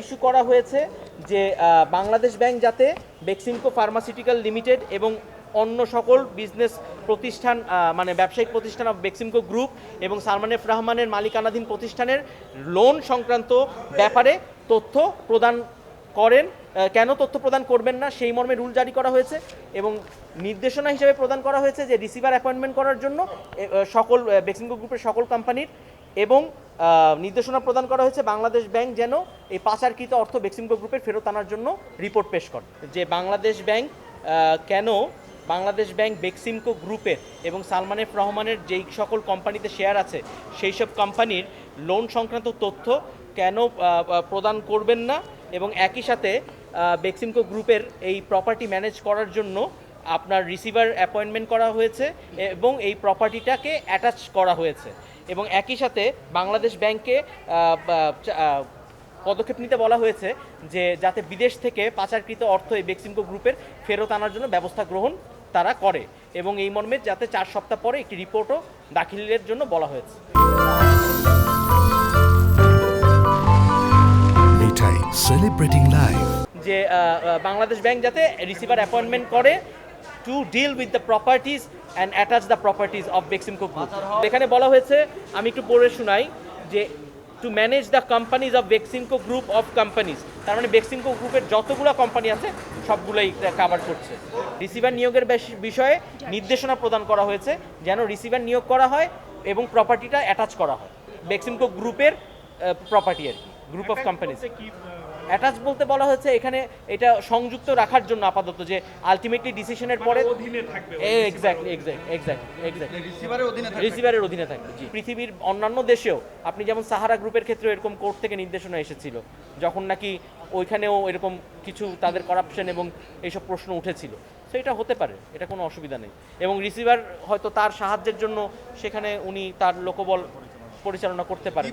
Issue করা হয়েছে যে বাংলাদেশ ব্যাংক যাতে বেক্সিমকো ফার্মাসিউটিক্যাল লিমিটেড এবং অন্য সকল বিজনেস প্রতিষ্ঠান মানে ব্যবসায়িক প্রতিষ্ঠান অফ বেক্সিমকো গ্রুপ এবং সালমান এফ রহমানের মালিকানাধীন প্রতিষ্ঠানের লোন সংক্রান্ত ব্যাপারে তথ্য প্রদান করেন কেন তথ্য প্রদান করবেন না সেই মর্মে রুল জারি করা হয়েছে এবং নির্দেশনা হিসেবে প্রদান করা হয়েছে যে, রিসিভার অ্যাপয়েন্টমেন্ট করার জন্য সকল বেক্সিমকো গ্রুপের সকল কোম্পানির এবং নির্দেশনা প্রদান করা হয়েছে বাংলাদেশ ব্যাংক যেন এই পাচারকৃত অর্থ বেক্সিমকো গ্রুপের ফেরত আনার জন্য রিপোর্ট পেশ করে। যে বাংলাদেশ ব্যাংক কেন বাংলাদেশ ব্যাংক বেক্সিমকো গ্রুপের এবং সালমান এফ রহমানের যেই সকল কোম্পানিতে শেয়ার আছে, সেই সব কোম্পানির লোন সংক্রান্ত তথ্য কেন প্রদান করবেন না এবং একই সাথে বেক্সিমকো গ্রুপের এই প্রপার্টি ম্যানেজ করার জন্য আপনার রিসিভার অ্যাপয়েন্টমেন্ট করা হয়েছে এবং এই প্রপার্টিটাকে অ্যাটাচ করা হয়েছে। এবং একই সাথে বাংলাদেশ ব্যাংকে পদক্ষেপ নিতে বলা হয়েছে যে যাতে বিদেশ থেকে পাচারকৃত অর্থ এই বেক্সিমকো গ্রুপের ফেরত আনার জন্য ব্যবস্থা গ্রহণ তারা করে এবং এই মর্মে যাতে চার সপ্তাহ পরে একটি রিপোর্টও দাখিলের জন্য বলা হয়েছে। মিঠাই সেলিব্রেটিং লাইফ যে বাংলাদেশ ব্যাংক যাতে রিসিভার অ্যাপয়েন্টমেন্ট করে to deal with the properties and attach the properties of Beximco group এখানে বলা হয়েছে আমি একটু পড়ে শোনাই যে to manage the companies of Beximco group of companies তার মানে বেক্সিমকো গ্রুপের যতগুলো কোম্পানি আছে সবগুলোই কাভার করছে। রিসিভার নিয়োগের বিষয়ে নির্দেশনা প্রদান করা হয়েছে যেন রিসিভার নিয়োগ করা হয় এবং প্রপার্টিটা অ্যাটাচ করা হয়। বেক্সিমকো গ্রুপের প্রপার্টি আর কি গ্রুপ অফ কোম্পানিজ অ্যাটাচ বলতে বলা হয়েছে এখানে এটা সংযুক্ত রাখার জন্য আপাতত যে আলটিমেটলি ডিসিশনের পরে অধীনে থাকবে এক্স্যাক্ট এক্স্যাক্ট এক্স্যাক্ট রিসিভারের অধীনে থাকবে। রিসিভারের অধীনে থাকবে। জি। পৃথিবীর অন্যান্য দেশেও আপনি যেমন সাহারা গ্রুপের ক্ষেত্রে এরকম কোর্ট থেকে নির্দেশনা এসেছিল যখন নাকি ওইখানেও এরকম কিছু তাদের করাপশন এবং এইসব প্রশ্ন উঠেছিল। তো এটা হতে পারে এটা কোনো অসুবিধা নেই। এবং রিসিভার হয়তো তার সাহায্যের জন্য সেখানে উনি তার লোকবল পরিচালনা করতে পারেন।